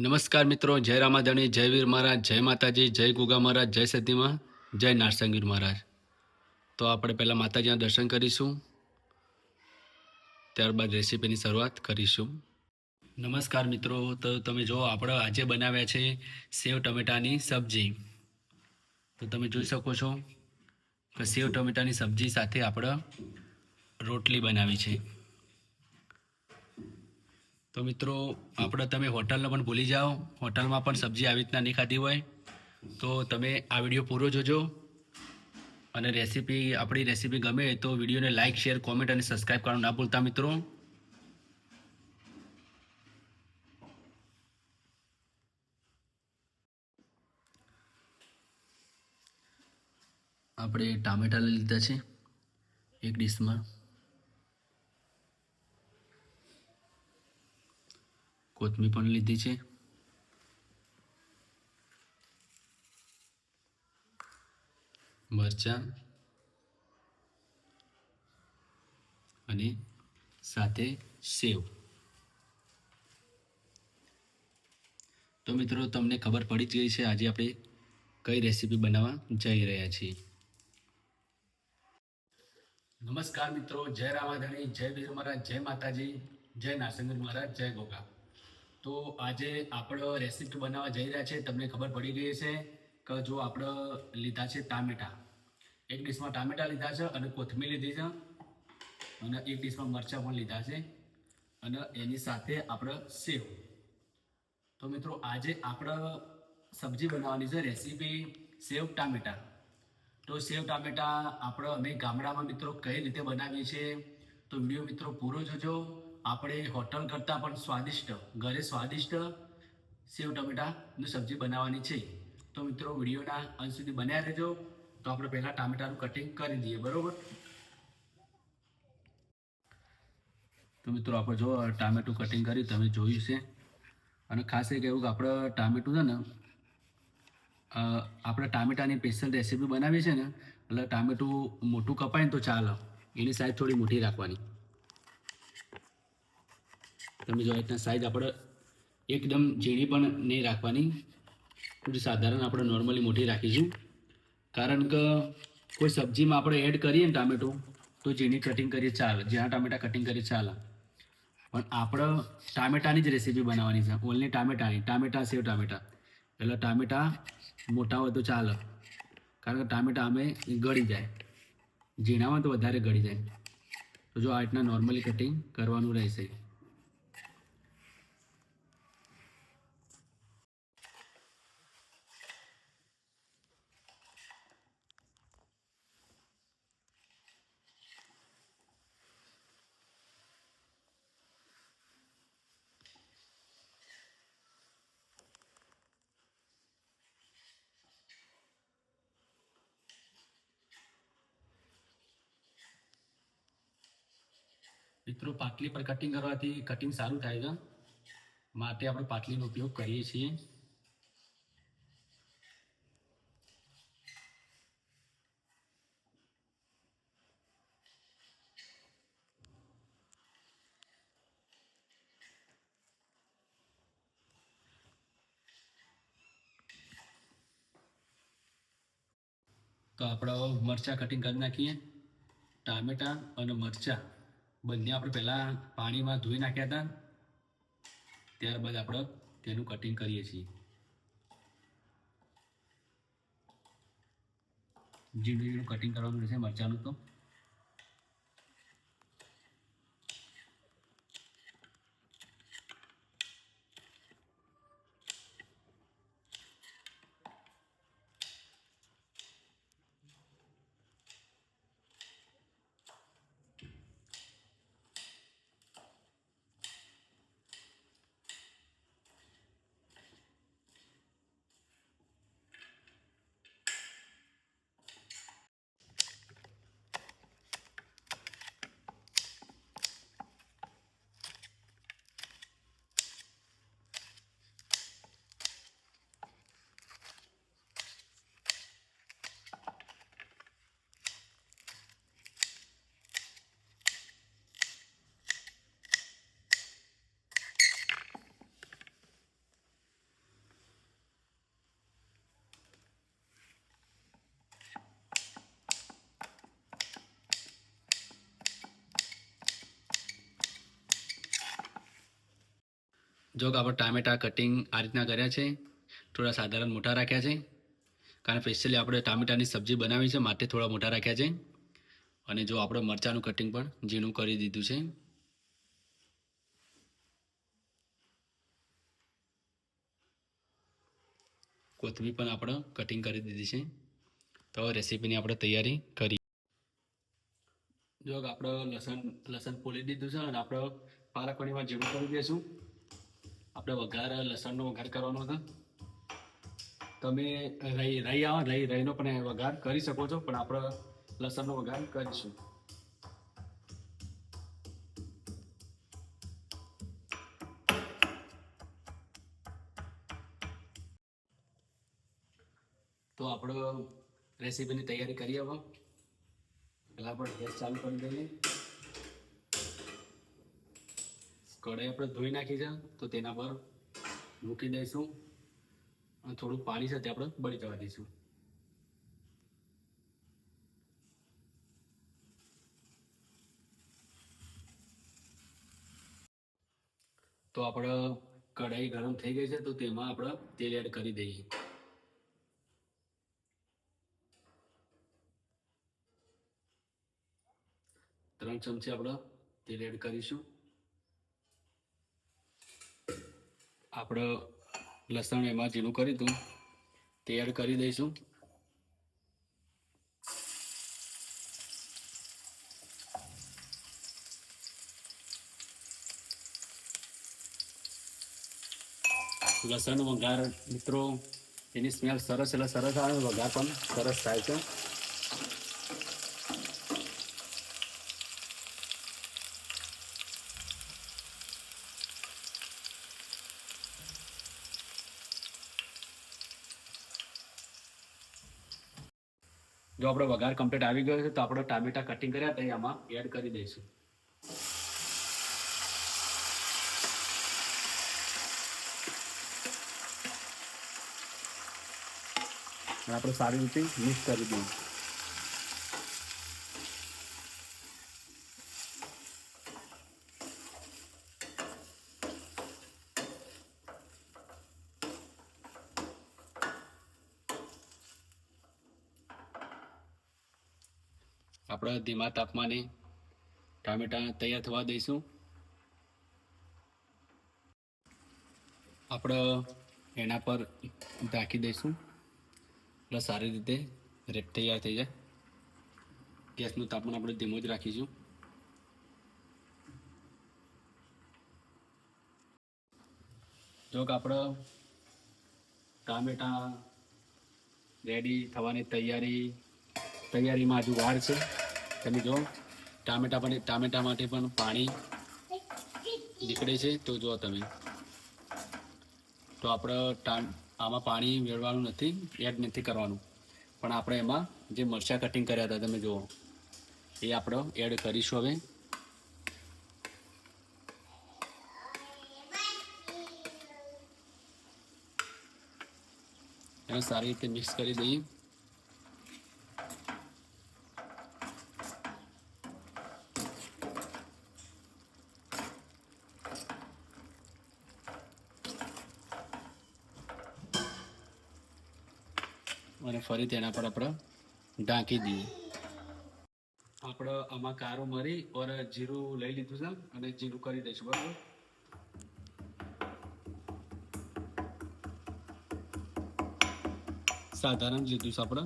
નમસ્કાર મિત્રો, જય રામાધણી, જય વીર મહારાજ, જય માતાજી, જય ગુગા મહારાજ, જય સતીમાં, જય નારસંગીર મહારાજ. તો આપણે પહેલાં માતાજીના દર્શન કરીશું. ત્યારબાદ રેસીપીની શરૂઆત કરીશું. નમસ્કાર મિત્રો, તો તમે જો આપણે આજે બનાવ્યા છે સેવ ટમેટાની સબ્જી. તો તમે જોઈ શકો છો કે સેવ ટમેટાની સબ્જી સાથે આપણે રોટલી બનાવી છે. તો મિત્રો, આપણે તમે હોટલને પણ ભૂલી જાઓ. હોટલમાં પણ સબ્જી આવી રીતના નહીં ખાધી હોય. તો તમે આ વીડિયો પૂરો જોજો. અને રેસીપી, આપણી રેસીપી ગમે તો વિડીયોને લાઇક શેર, કોમેન્ટ અને સબસ્ક્રાઈબ કરવાનું ના ભૂલતા મિત્રો. આપણે ટામેટા લઈ લીધા છે એક ડીશમાં. કોથમીર પણ લીધી છે. મરચાં. અને સાથે સેવ. તો મિત્રો, તમને ખબર પડી જ ગઈ છે, આજે આપણે કઈ રેસીપી બનાવવા જઈ રહ્યા છીએ. નમસ્કાર મિત્રો, જય રામાધાણી, જય વીર મહારાજ, જય માતાજી, જય નારસિંહ મહારાજ, જય ગોગા. તો આજે આપણે રેસીપી બનાવવા જઈ રહ્યા છે. તમને ખબર પડી ગઈ છે કે જો આપણે લીધા છે ટામેટા. એક ડીશમાં ટામેટા લીધા છે અને કોથમીર લીધી છે. અને એક ડીશમાં મરચાં પણ લીધા છે. અને એની સાથે આપણે સેવ. તો મિત્રો, આજે આપણે સબ્જી બનાવવાની છે રેસીપી સેવ ટામેટા. તો સેવ ટામેટા આપણે અમે ગામડામાં મિત્રો કઈ રીતે બનાવીએ છીએ તો વીડિયો મિત્રો પૂરો જોજો. આપણે હોટલ કરતાં પણ સ્વાદિષ્ટ, ઘરે સ્વાદિષ્ટ સેવ ટમેટાની સબ્જી બનાવવાની છે. તો મિત્રો, વિડીયોના અંત સુધી બન્યા રહેજો. તો આપણે પહેલાં ટામેટાનું કટિંગ કરી દઈએ, બરાબર? તો મિત્રો, આપણે જો ટામેટું કટિંગ કર્યું, તમે જોયું છે અને ખાસ એ કહેવું કે આપણે ટામેટું છે ને આપણે ટામેટાની સ્પેશિયલ રેસીપી બનાવી છે ને, એટલે ટામેટું મોટું કપાય ને તો ચાલે. એની સાઈઝ થોડી મોટી રાખવાની. તમે જો રીતના સાઈઝ આપણે એકદમ ઝીણી પણ નહીં રાખવાની. થોડી સાધારણ આપણે નોર્મલી મોટી રાખીશું. કારણ કે કોઈ સબ્જીમાં આપણે એડ કરીએ ને ટામેટું, તો ઝીણી કટિંગ કરીએ ચાલે. જ્યાં ટામેટા કટિંગ કરીએ ચાલે. પણ આપણે ટામેટાની જ રેસીપી બનાવવાની છે. ઓનલી ટામેટાની. ટામેટા સેવ ટામેટા. એટલે ટામેટા મોટા હોય તો ચાલે. કારણ કે ટામેટા અમે ગળી જાય. ઝીણામાં તો વધારે ગળી જાય. તો જો આ રીતના નોર્મલી કટિંગ કરવાનું રહેશે. મિત્રો, પાટલી પર કટિંગ કરવાથી કટિંગ સારું થાય છે. માટે આપણે પાટલીનો ઉપયોગ કરીએ છીએ. તો આપણે મરચાં કટિંગ કરી નાખીએ. ટામેટાં અને મરચાં. બંને આપણે પહેલાં પાણીમાં ધોઈ નાખ્યા હતા. ત્યારબાદ આપણે તેનું કટિંગ કરીએ છીએ. ઝીણું ઝીણું કટિંગ કરવાનું રહેશે મરચાંનું તો. જો આપણે ટામેટા કટિંગ આ રીતના કર્યા છે, થોડા સાધારણ મોટા રાખ્યા છે, કારણ સ્પેશિયલી આપણે ટામેટાની સબ્જી બનાવી છે, માટે થોડા મોટા રાખ્યા છે. અને જો આપણે મરચાંનું કટિંગ પણ ઝીણું કરી દીધું છે. કોથમીર પણ આપણે કટિંગ કરી દીધી છે. તો રેસીપીની આપણે તૈયારી કરી જો આપણે લસણ લસણ ફોલી દીધું છે અને આપણે પાલક પનીરમાં ઝીણું કરી દઈશું. આપણે વઘાર, લસણનો વઘાર કરવાનો હતો. તમે રહી રહી આવો રહી રહીનો પણ વઘાર કરી શકો છો, પણ આપણે લસણનો વઘાર કરીશું. તો આપણે રેસીપીની તૈયારી કરી આવો પહેલાં આપણે ગેસ ચાલુ કરી દઈએ. કઢાઈ આપણે ધોઈ નાખી છે, તો તેના પર મૂકી દઈશું અને થોડું પાણી છે તે આપણે બળી જવા દઈશું. તો આપણે કઢાઈ ગરમ થઈ ગઈ છે, તો તેમાં આપણે તેલ એડ કરી દઈએ. ત્રણ ચમચી આપણે તેલ એડ કરીશું. આપણે લસણ એમાં ઝીણું કરી દઉં તે કરી દઈશું. લસણ વઘાર, મિત્રો, એની સ્મેલ સરસ એટલે સરસ આવે, વઘાર પણ સરસ થાય છે. આપણો વઘાર કમ્પ્લીટ આવી ગયો છે, તો આપણે ટામેટા કટિંગ કર્યા હતા એ આમાં એડ કરી દઈશું. આપણે સારી રીતે મિક્સ કરી દઈએ આપણે ધીમા તાપમાને ટામેટા તૈયાર થવા દઈશું. આપણે એના પર ઢાંકી દઈશું. એટલે સારી રીતે રેપ તૈયાર થઈ જાય. ગેસનું તાપમાન આપણે ધીમું જ રાખીશું. જો કે આપણે ટામેટા રેડી થવાની તૈયારી, તૈયારીમાં હજુ વાર છે. તમે જો ટામેટા પણ, ટામેટા માટે પણ પાણી નીકળે છે. તો જો તમે. તો આપણે આમાં પાણી મેળવાનું નથી, એડ નથી કરવાનું. પણ આપણે એમાં જે મરચાં કટિંગ કર્યા હતા, તમે જુઓ. એ આપણે એડ કરીશું હવે. એને સારી રીતે મિક્સ કરી દઈએ. અને ફરી તેના પર આપણે ઢાંકી દઈએ. આપણે આમાં કારો મરી ઓર જીરું લઈ લીધું છે અને જીરું કરી દઈશું, બરાબર? સાધારણ લીધું છે આપણે.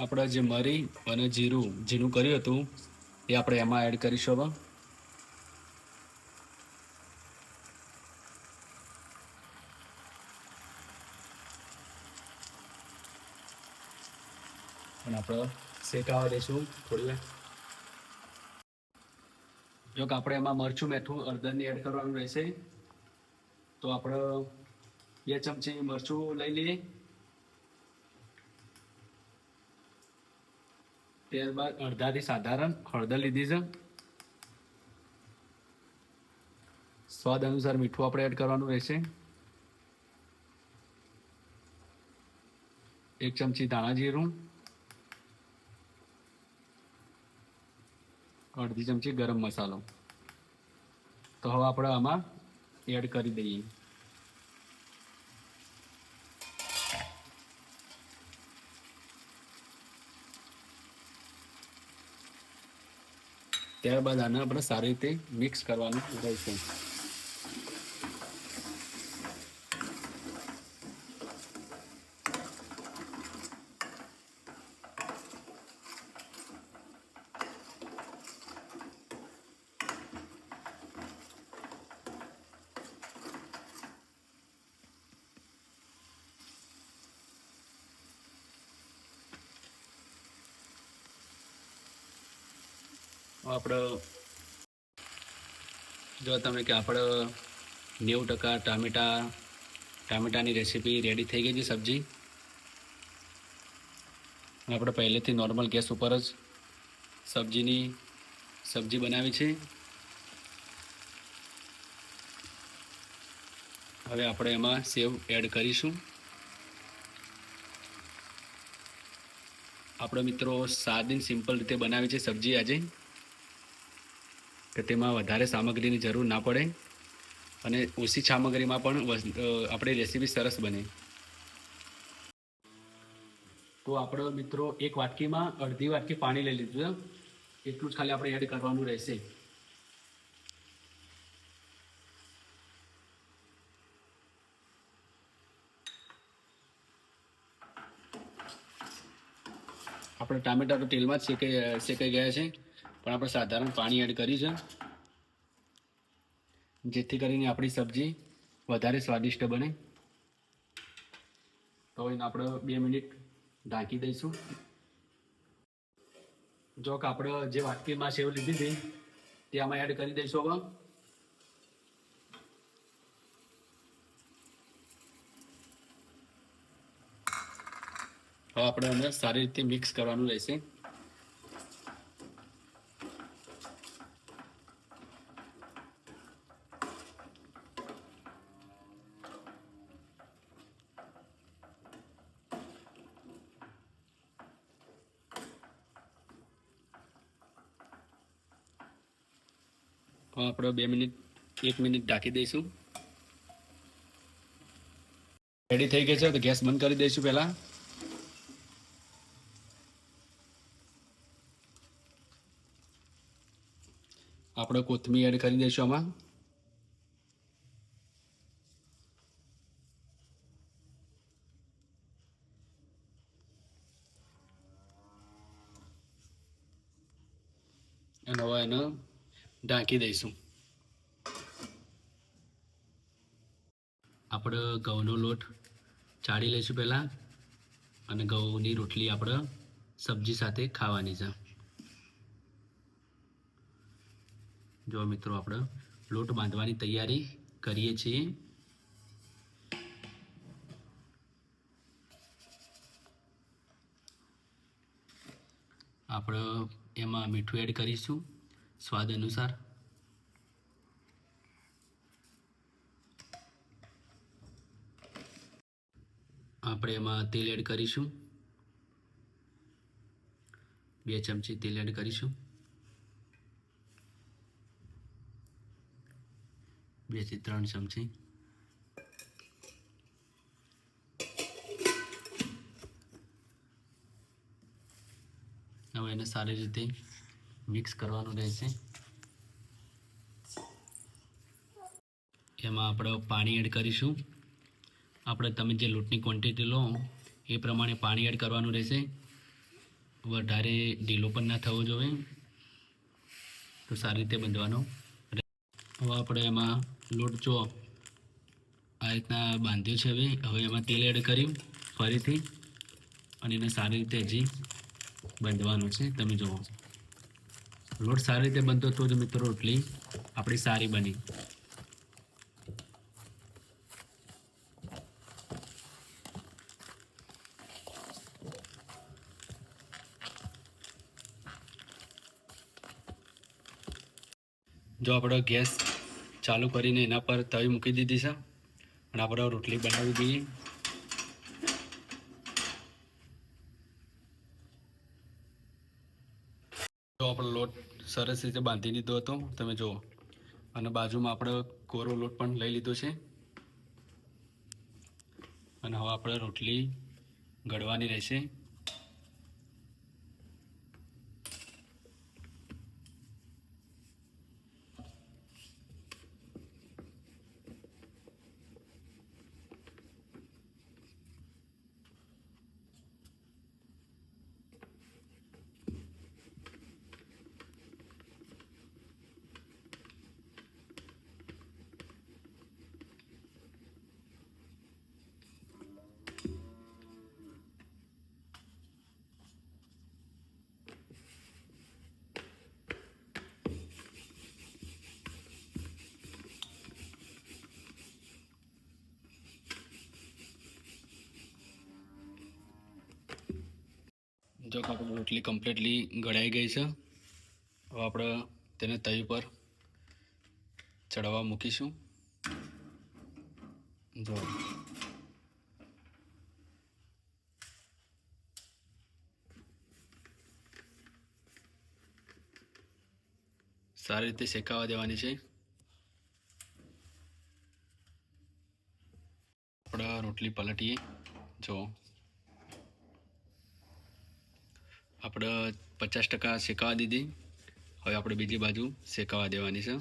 આપણે જે મરી અને જીરું જીરું કર્યું હતું, એ આપણે એમાં એડ કરીશું હવે. અને આપણે શેકાવા દઈશું થોડી વાર. જો કે આપણે એમાં મરચું મેઠું અડધનની એડ કરવાનું રહેશે. તો આપણે બે ચમચી મરચું લઈ લઈએ. ત્યારબાદ અડધાથી સાધારણ હળદર લીધી છે. સ્વાદ અનુસાર મીઠું આપણે એડ કરવાનું રહેશે. એક ચમચી ધાણા જીરું. અડધી ચમચી ગરમ મસાલો. તો હવે આપણે આમાં એડ કરી દઈએ. ત્યારબાદ આને આપણે સારી રીતે મિક્સ કરવાનું રહેશે આપણે જો તમે કે આપણે નેવું ટકા ટામેટા, ટામેટાની રેસીપી રેડી થઈ ગઈ છે સબ્જી. આપણે પહેલેથી નોર્મલ ગેસ ઉપર જ સબ્જીની સબ્જી બનાવી છે. હવે આપણે એમાં સેવ એડ કરીશું. આપણે મિત્રો સાદી સિમ્પલ રીતે બનાવી છે સબ્જી આજે. કે તેમાં વધારે સામગ્રીની જરૂર ના પડે અને ઓછી સામગ્રીમાં પણ આપણી રેસીપી સરસ બને. તો આપણો મિત્રો એક વાટકીમાં અડધી વાટકી પાણી લઈ લીધું એટલું જ ખાલી આપણે એડ કરવાનું રહેશે. આપણે ટામેટા તો તેલમાં જ શેકાઈ શેકાઈ ગયા છે. પણ આપણે સાધારણ પાણી એડ કર્યું છે. જેથી કરીને આપણી સબ્જી વધારે સ્વાદિષ્ટ બને. તો એને આપણે બે મિનિટ ઢાંકી દઈશું. જો કે આપણે જે વાટકીમાં સેવ લીધી હતી, તે આમાં એડ કરી દઈશું હવે. હવે આપણે એને સારી રીતે મિક્સ કરવાનું રહેશે. હવે આપણે બે મિનિટ, એક મિનિટ ઢાંકી દઈશું. રેડી થઈ ગઈ છે તો ગેસ બંધ કરી દઈશું પહેલાં. આપણે કોથમીર એડ કરી દઈશું આમાં અને હવે એને ઢાંકી દઈશું. આપણે ઘઉંનો લોટ ચાળી લઈશું પહેલાં અને ઘઉંની રોટલી આપણે સબ્જી સાથે ખાવાની છે. જો મિત્રો આપણે લોટ બાંધવાની તૈયારી કરીએ છીએ. આપણે એમાં મીઠું એડ કરીશું, સ્વાદ અનુસાર. આપણે એમાં તેલ એડ કરીશું. બે ચમચી તેલ એડ કરીશું. બેથી ત્રણ ચમચી. હવે એને સારી રીતે મિક્સ કરવાનું રહેશે. એમાં આપણે પાણી એડ કરીશું. આપણે તમે જે લોટની ક્વોન્ટિટી લો, એ પ્રમાણે પાણી એડ કરવાનું રહેશે. વધારે ઢીલો પણ ના થવો જોઈએ. તો સારી રીતે બાંધવાનો હવે આપણે એમાં લોટ જો આ રીતના બાંધ્યો છે હવે. હવે એમાં તેલ એડ કર્યું ફરીથી. અને એને સારી રીતે હજી બાંધવાનું છે. તમે જુઓ. લોટ સારી રીતે બનતો તો જ મિત્રો રોટલી આપણી સારી બની. જો આપણો ગેસ ચાલુ કરીને એના પર તવી મૂકી દીધી છે. અને આપણે રોટલી બનાવી દઈએ. જો આપણો લોટ સરસ રીતે બાંધી દીધો હતો, તમે જુઓ. અને બાજુમાં આપણે કોરો લોટ પણ લઈ લીધો છે. અને હવે આપણે રોટલી ઘડવાની રહેશે. જો આપણી રોટલી કમ્પ્લીટલી ગળાઈ ગઈ છે. હવે આપણે તેને તવી પર ચડાવવા મૂકીશું. જો. સારી રીતે શેકાવા દેવાની છે. આપણે રોટલી પલટીએ. જો. આપણે પચાસ ટકા શેકાવા દીધી. હવે આપણે બીજી બાજુ શેકાવા દેવાની છે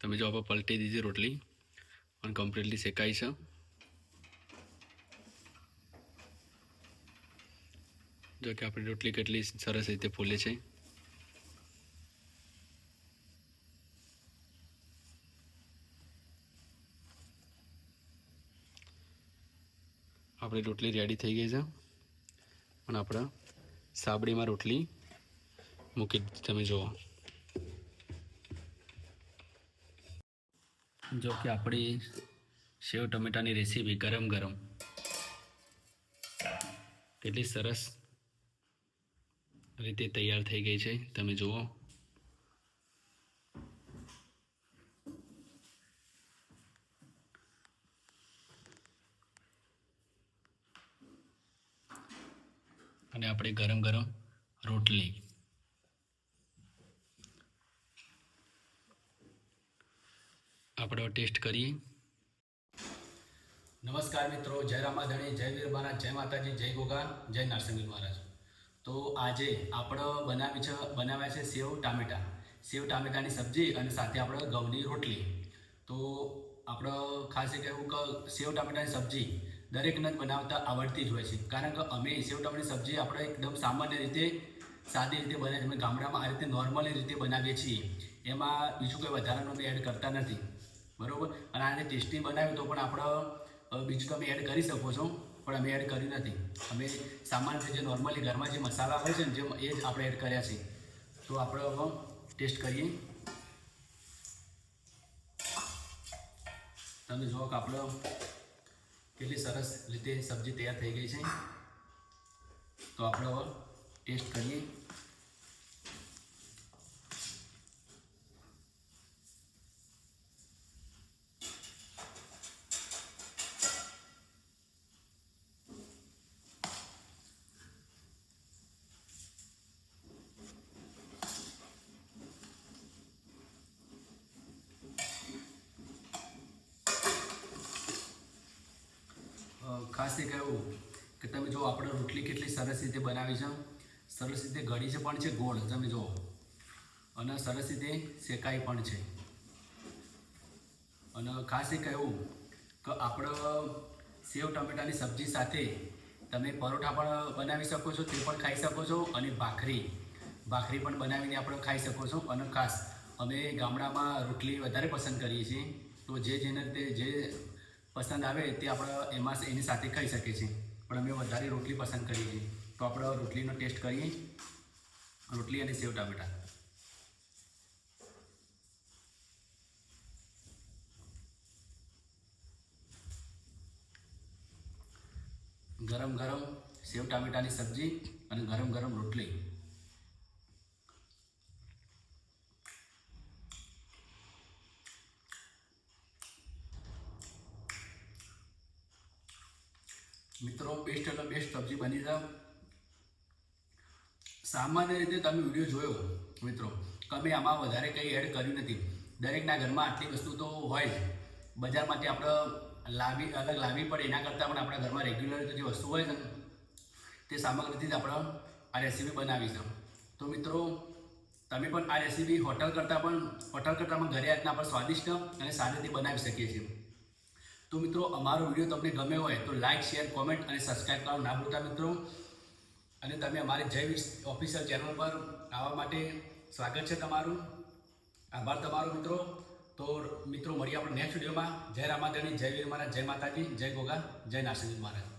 તમે જો આપણે પલટી દીધી રોટલી અને કમ્પ્લીટલી શેકાઈ છે જો કે આપણી રોટલી કેટલી સરસ રીતે ફૂલે છે. આપણી રોટલી રેડી થઈ ગઈ છે. અને આપણા સાબડીમાં રોટલી મૂકી તમે જુઓ. જો કે આપણી સેવ ટમેટાની રેસીપી ગરમ ગરમ. કેટલી સરસ રીતે તૈયાર થઈ ગઈ છે. તમે જુઓ. અને આપણે ગરમ ગરમ રોટલી. આપણે ટેસ્ટ કરીએ. નમસ્કાર મિત્રો, જય રામાધણી, જય વીર મહારાજ જય માતાજી, જય ગોગા જય નરસિંહ મહારાજ. તો આજે આપણે બનાવી છે, બનાવ્યા છે સેવ ટામેટા. સેવ ટામેટાની સબ્જી અને સાથે આપણે ઘઉંની રોટલી. તો આપણે ખાસ એ કહેવું કે, સેવ ટામેટાની સબ્જી દરેકને જ બનાવતા આવડતી જ હોય છે. કારણ કે અમે સેવ ટામેટાની સબ્જી આપણે એકદમ સામાન્ય રીતે, સાદી રીતે બનાવીએ અમે ગામડામાં આ રીતે નોર્મલી રીતે બનાવીએ છીએ. એમાં બીજું કંઈ વધારાનું અમે એડ કરતા નથી. બરોબર? અને આને ટેસ્ટી બનાવ્યું તો પણ આપણે બીજું તમે એડ કરી શકો છો, પણ અમે એડ કર્યું નથી. અમે સામાન્ય જે નોર્મલી ઘરમાં જે મસાલા હોય છે ને જે એ જ આપણે એડ કર્યા છે. તો આપણે ટેસ્ટ કરીએ. તમે જુઓ કે આપણે કેટલી સરસ રીતે સબ્જી તૈયાર થઈ ગઈ છે. તો આપણે ટેસ્ટ કરીએ. ખાસ એ કહેવું કે તમે જો આપણે રોટલી કેટલી સરસ રીતે બનાવી છે. સરસ રીતે ગળી છે, પણ છે ગોળ, તમે જુઓ. અને સરસ રીતે શેકાઈ પણ છે. અને ખાસ એ કહેવું કે આપણે સેવ ટમેટાની સબ્જી સાથે તમે પરોઠા પણ બનાવી શકો છો, તે પણ ખાઈ શકો છો. અને ભાખરી ભાખરી પણ બનાવીને આપણે ખાઈ શકો છો. અને ખાસ અમે ગામડામાં રોટલી વધારે પસંદ કરીએ છીએ. તો જે જેને તે જે પસંદ આવે તે આપણે એમાં એની સાથે ખાઈ શકીએ છીએ. પણ અમે વધારે રોટલી પસંદ કરીએ છીએ. તો આપણે રોટલીનો ટેસ્ટ કરીએ. રોટલી અને સેવ ટામેટા. ગરમ ગરમ સેવ ટામેટાની સબ્જી અને ગરમ ગરમ રોટલી. મિત્રો બેસ્ટ એટલે બેસ્ટ સબ્જી બની છે સામાન્ય રીતે તમે વીડિયો જોયો, મિત્રો, તમે આમાં વધારે કંઈ એડ કર્યું નથી. દરેકના ઘરમાં આટલી વસ્તુ તો હોય જ. બજારમાંથી આપણે લાવી, અલગ લાવવી પડે, એના કરતાં પણ આપણા ઘરમાં રેગ્યુલર જે વસ્તુ હોય ને, તે સામગ્રીથી જ આપણે આ રેસીપી બનાવી છે તો મિત્રો, તમે પણ આ રેસીપી હોટલ કરતાં પણ હોટલ કરતાં પણ ઘરે આજના આપણે સ્વાદિષ્ટ અને સારી રીતે બનાવી શકીએ છીએ. તો મિત્રો, અમારો વીડિયો તમને ગમ્યો હોય તો લાઇક શેર કોમેન્ટ અને સબસ્ક્રાઈબ કરવાનું ના ભૂલતા મિત્રો. અને તમે અમારી જય ઓફિશિયલ ચેનલ પર આવવા માટે સ્વાગત છે તમારું. આભાર તમારો મિત્રો. તો મિત્રો, મળીએ આપણે નેક્સ્ટ વિડીયોમાં. જય રામાદેવની જય વીર મહારાજ, જય માતાજી, જય ગોગા, જય નાસિક મહારાજ.